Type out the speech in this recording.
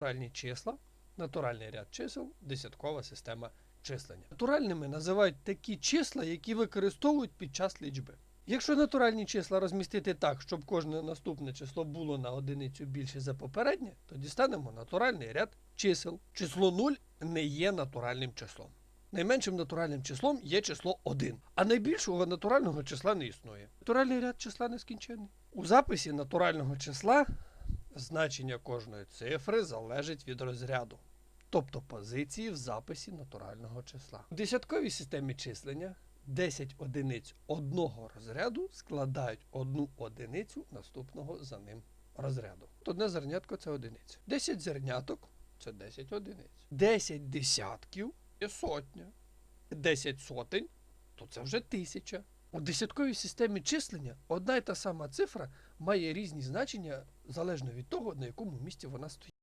натуральні числа, натуральний ряд чисел, десяткова система числення. Натуральними називають такі числа, які використовують під час лічби. Якщо натуральні числа розмістити так, щоб кожне наступне число було на одиницю більше за попереднє, то дістанемо натуральний ряд чисел. Число 0 не є натуральним числом. Найменшим натуральним числом є число 1, а найбільшого натурального числа не існує. Натуральний ряд числа нескінченний. У записі натурального числа значення кожної цифри залежить від розряду, тобто позиції в записі натурального числа. У десятковій системі числення 10 одиниць одного розряду складають одну одиницю наступного за ним розряду. Одне зернятко це одиниця. 10 зерняток це 10 одиниць. 10 десятків є сотня. 10 сотень то це вже тисяча. У десятковій системі числення одна й та сама цифра має різні значення залежно від того, на якому місці вона стоїть.